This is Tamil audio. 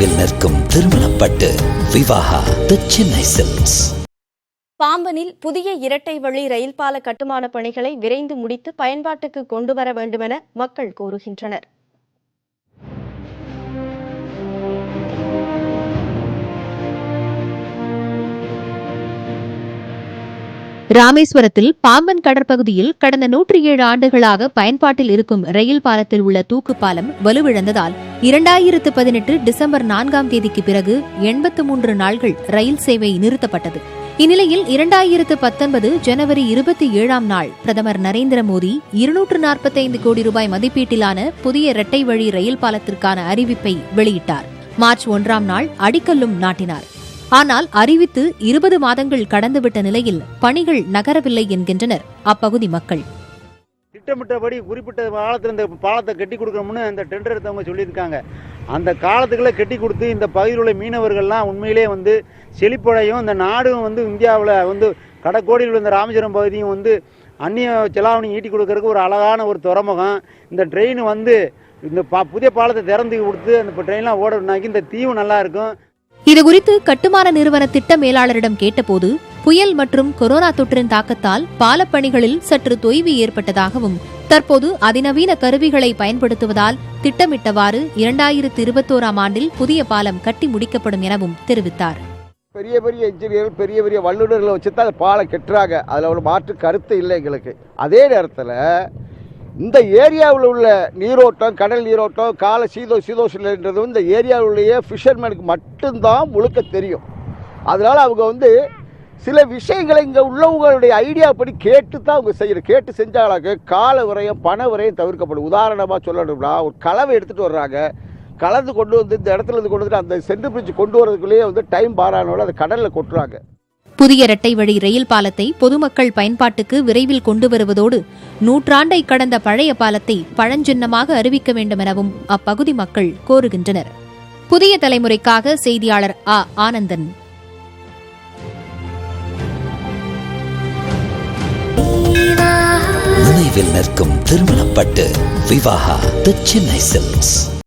நினைவில் நிற்கும் திருமணப்பட்டு விவாகா தி சென்னை சில்க்ஸ் பாம்பனில் புதிய இரட்டை வழி ரயில் பால கட்டுமான பணிகளை விரைந்து முடித்து பயன்பாட்டுக்கு கொண்டு வர வேண்டுமென மக்கள் கோருகின்றனர். ராமேஸ்வரத்தில் பாம்பன் கடற்பகுதியில் கடந்த நூற்றி ஏழு ஆண்டுகளாக பயன்பாட்டில் இருக்கும் ரயில் பாலத்தில் உள்ள தூக்கு பாலம் வலுவிழந்ததால் இரண்டாயிரத்து பதினெட்டு டிசம்பர் நான்காம் தேதிக்கு பிறகு எண்பத்து மூன்று நாள்கள் ரயில் சேவை நிறுத்தப்பட்டது. இந்நிலையில் இரண்டாயிரத்து பத்தொன்பது ஜனவரி இருபத்தி ஏழாம் நாள் பிரதமர் நரேந்திர மோடி இருநூற்று நாற்பத்தைந்து கோடி ரூபாய் மதிப்பீட்டிலான புதிய இரட்டை வழி ரயில் பாலத்திற்கான அறிவிப்பை வெளியிட்டார். மார்ச் ஒன்றாம் நாள் அடிக்கல்லும் நாட்டினார். ஆனால் அறிவித்து இருபது மாதங்கள் கடந்துவிட்ட நிலையில் பணிகள் நகரவில்லை என்கின்றனர் அப்பகுதி மக்கள். திட்டமிட்டபடி குறிப்பிட்ட காலத்தில் இந்த பாலத்தை கட்டி கொடுக்கணும்னு அந்த டெண்டர் எடுத்தவங்க சொல்லியிருக்காங்க. அந்த காலத்துக்குள்ளே கட்டி கொடுத்து இந்த பகுதியில் உள்ள மீனவர்கள்லாம் உண்மையிலே வந்து செழிப்படையும். இந்த நாடும் வந்து இந்தியாவில் வந்து கடற்கோடியில் உள்ள இந்த ராமேஸ்வரம் பகுதியும் வந்து அந்நிய செலாவணி ஈட்டி கொடுக்கறதுக்கு ஒரு அழகான ஒரு துறைமுகம். இந்த ட்ரெயின் வந்து இந்த பா புதிய பாலத்தை திறந்து கொடுத்து அந்த ட்ரெயின்லாம் ஓடணுனாக்கி இந்த தீவு நல்லா இருக்கும். இதுகுறித்து கட்டுமான நிறுவன திட்ட மேலாளரிடம் கேட்டபோது புயல் மற்றும் கொரோனா தொற்றின் தாக்கத்தால் பாலப்பணிகளில் சற்று தொய்வு ஏற்பட்டதாகவும் தற்போது அதிநவீன கருவிகளை பயன்படுத்துவதால் திட்டமிட்டவாறு இரண்டாயிரத்து இருபத்தோராம் ஆண்டில் புதிய பாலம் கட்டி முடிக்கப்படும் எனவும் தெரிவித்தார். பெரிய பெரிய இன்ஜினியர்கள் பெரிய பெரிய வல்லுநர்களை வச்சு தான் பாலம் கெட்டுறாங்க. அதில் ஒரு மாற்று கருத்து இல்லை எங்களுக்கு. அதே நேரத்தில் இந்த ஏரியாவில் உள்ள நீரோட்டம் கடல் நீரோட்டம் கால சீதோ சீதோசிலன்றது இந்த ஏரியாவில் ஃபிஷர்மேனுக்கு மட்டும்தான் முழுக்க தெரியும். அதனால் அவங்க வந்து சில விஷயங்களை இங்கே உள்ளவங்களுடைய ஐடியா படி கேட்டு தான் அவங்க செய்யணும் கேட்டு செஞ்சாலாக்க கால விரயம் பண விரயம் தவிர்க்கப்படும். உதாரணமாக சொல்லணும்னா ஒரு கலவை எடுத்துகிட்டு வர்றாங்க. கலந்து கொண்டு வந்து இந்த இடத்துல இருந்து கொண்டு வந்து அந்த சென்ட்ரு பிரிட்ஜ் கொண்டு வரதுக்குள்ளேயே வந்து டைம் பாரானோட அதை கடலில் கொட்டுறாங்க. புதிய இரட்டை வழி ரயில் பாலத்தை பொதுமக்கள் பயன்பாட்டுக்கு விரைவில் கொண்டு வருவதோடு நூற்றாண்டை கடந்த பழைய பாலத்தை பழஞ்சின்னமாக அறிவிக்க வேண்டும் எனவும் அப்பகுதி மக்கள் கோருகின்றனர். புதிய தலைமுறைக்காக செய்தியாளர் ஆ. ஆனந்தன். நிற்கும் திருமணப்பட்டு விவாகா தி சென்னை சில்க்ஸ்